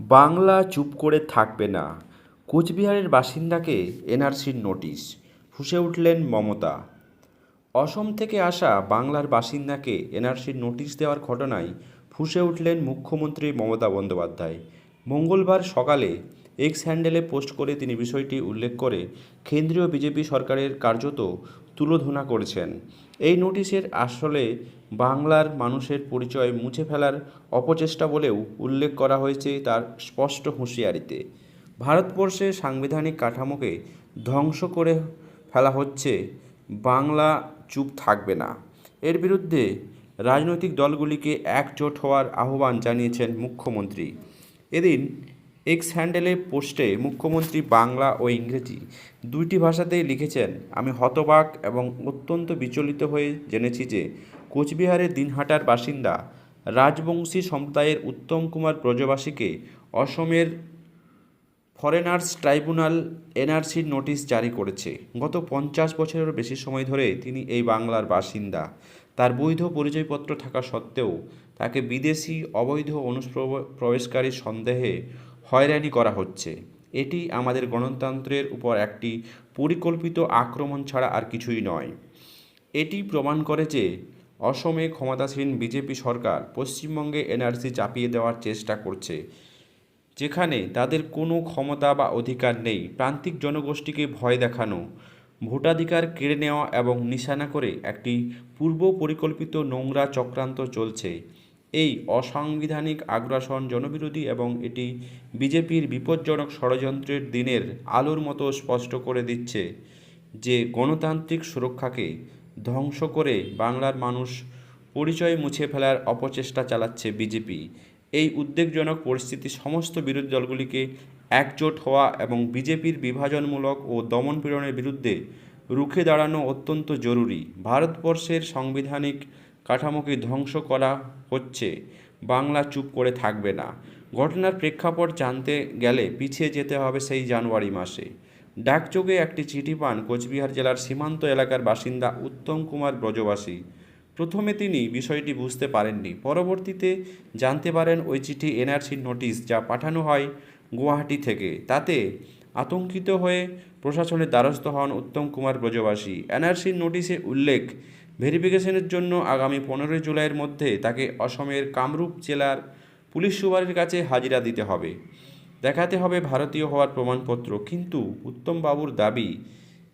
বাংলা চুপ করে থাকবে না। কোচবিহারের বাসিন্দাকে এনআরসির নোটিশ, ফুঁসে উঠলেন মমতা। অসম থেকে আসা বাংলার বাসিন্দাকে এনআরসির নোটিশ দেওয়ার ঘটনায় ফুঁসে উঠলেন মুখ্যমন্ত্রী মমতা বন্দ্যোপাধ্যায়। মঙ্গলবার সকালে এক্স হ্যান্ডেলে পোস্ট করে তিনি বিষয়টি উল্লেখ করে কেন্দ্রীয় বিজেপি সরকারের কার্যত তুলোধনা করেছেন। এই নোটিশের আসলে বাংলার মানুষের পরিচয় মুছে ফেলার অপচেষ্টা বলেও উল্লেখ করা হয়েছে তার স্পষ্ট হুঁশিয়ারিতে। ভারতবর্ষের সাংবিধানিক কাঠামোকে ধ্বংস করে ফেলা হচ্ছে, বাংলা চুপ থাকবে না। এর বিরুদ্ধে রাজনৈতিক দলগুলিকে একজোট হওয়ার আহ্বান জানিয়েছেন মুখ্যমন্ত্রী। এদিন এক্স হ্যান্ডেলে পোস্টে মুখ্যমন্ত্রী বাংলা ও ইংরেজি দুইটি ভাষাতেই লিখেছেন, আমি হতবাক এবং অত্যন্ত বিচলিত হয়ে জেনেছি যে কোচবিহারের দিনহাটার বাসিন্দা রাজবংশী সম্প্রদায়ের উত্তম কুমার ব্রজবাসীকে অসমের ফরেনার্স ট্রাইব্যুনাল এনআরসির নোটিশ জারি করেছে। গত পঞ্চাশ বছরেরও বেশি সময় ধরে তিনি এই বাংলার বাসিন্দা। তার বৈধ পরিচয়পত্র থাকা সত্ত্বেও তাকে বিদেশি অবৈধ অনুপ্রবেশকারী সন্দেহে হয়রানি করা হচ্ছে। এটি আমাদের গণতন্ত্রের উপর একটি পরিকল্পিত আক্রমণ ছাড়া আর কিছুই নয়। এটি প্রমাণ করে যে অসমে ক্ষমতাসীন বিজেপি সরকার পশ্চিমবঙ্গে এনআরসি চাপিয়ে দেওয়ার চেষ্টা করছে, যেখানে তাদের কোনো ক্ষমতা বা অধিকার নেই। প্রান্তিক জনগোষ্ঠীকে ভয় দেখানো, ভোটাধিকার কেড়ে নেওয়া এবং নিশানা করে একটি পূর্ব পরিকল্পিত নোংরা চক্রান্ত চলছে। এই অসাংবিধানিক আগ্রাসন জনবিরোধী এবং এটি বিজেপির বিপজ্জনক ষড়যন্ত্রের দিনের আলোর মতো স্পষ্ট করে দিচ্ছে যে গণতান্ত্রিক সুরক্ষাকে ধ্বংস করে বাংলার মানুষ পরিচয় মুছে ফেলার অপচেষ্টা চালাচ্ছে বিজেপি। এই উদ্বেগজনক পরিস্থিতি সমস্ত বিরোধী দলগুলিকে একজোট হওয়া এবং বিজেপির বিভাজনমূলক ও দমনপীড়নের বিরুদ্ধে রুখে দাঁড়ানো অত্যন্ত জরুরি। ভারতবর্ষের সাংবিধানিক কাঠামোকে ধ্বংস করা হচ্ছে। বাংলা চুপ করে থাকবে না। ঘটনার প্রেক্ষাপট জানতে গেলে পিছিয়ে যেতে হবে সেই জানুয়ারি মাসে। ডাকযোগে একটি চিঠি পান কোচবিহার জেলার সীমান্ত এলাকার বাসিন্দা উত্তম কুমার ব্রজবাসী। প্রথমে তিনি বিষয়টি বুঝতে পারেননি। পরবর্তীতে জানতে পারেন ওই চিঠি এনআরসির নোটিশ যা পাঠানো হয় গুয়াহাটি থেকে। তাতে আতঙ্কিত হয়ে প্রশাসনের দ্বারস্থ হন উত্তম কুমার ব্রজবাসী। এনআরসির নোটিশে উল্লেখ ভেরিফিকেশনের জন্য আগামী পনেরোই জুলাইয়ের মধ্যে তাকে অসমের কামরূপ জেলার পুলিশ সুপারের কাছে হাজিরা দিতে হবে। দেখাতে হবে ভারতীয় হওয়ার প্রমাণপত্র, কিন্তু উত্তমবাবুর দাবি,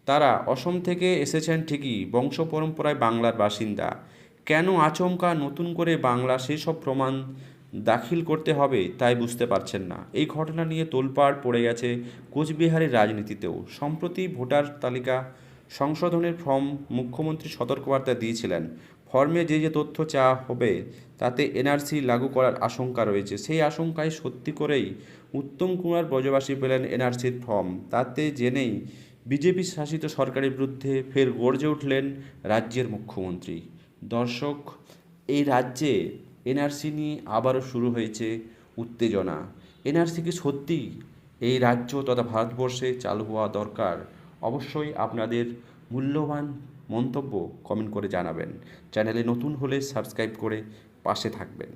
তারা অসম থেকে এসেছেন ঠিকই, বংশ পরম্পরায় বাংলার বাসিন্দা। কেন আচমকা নতুন করে বাংলা সেসব প্রমাণ দাখিল করতে হবে তাই বুঝতে পারছেন না। এই ঘটনা নিয়ে তোলপাড় পড়ে গেছে কোচবিহারের রাজনীতিতেও। সম্প্রতি ভোটার তালিকা সংশোধনের ফর্ম মুখ্যমন্ত্রী সতর্কবার্তা দিয়েছিলেন। ফর্মে যে যে তথ্য চাওয়া হবে, তাতে এনআরসি লাগু করার আশঙ্কা রয়েছে। সেই আশঙ্কায় সত্যি করেই উত্তম কুমার ব্রজবাসী পেলেন এনআরসির ফর্ম। তাতে জেনেই বিজেপি শাসিত সরকারের বিরুদ্ধে ফের গর্জে উঠলেন রাজ্যের মুখ্যমন্ত্রী। দর্শক, এই রাজ্যে এনআরসি নিয়ে আবারও শুরু হয়েছে উত্তেজনা। এনআরসি কি সত্যি এই রাজ্য তথা ভারতবর্ষে চালু হওয়া দরকার? অবশ্যই আপনাদের মূল্যবান মন্তব্য কমেন্ট করে জানাবেন। চ্যানেলে নতুন হলে সাবস্ক্রাইব করে পাশে থাকবেন।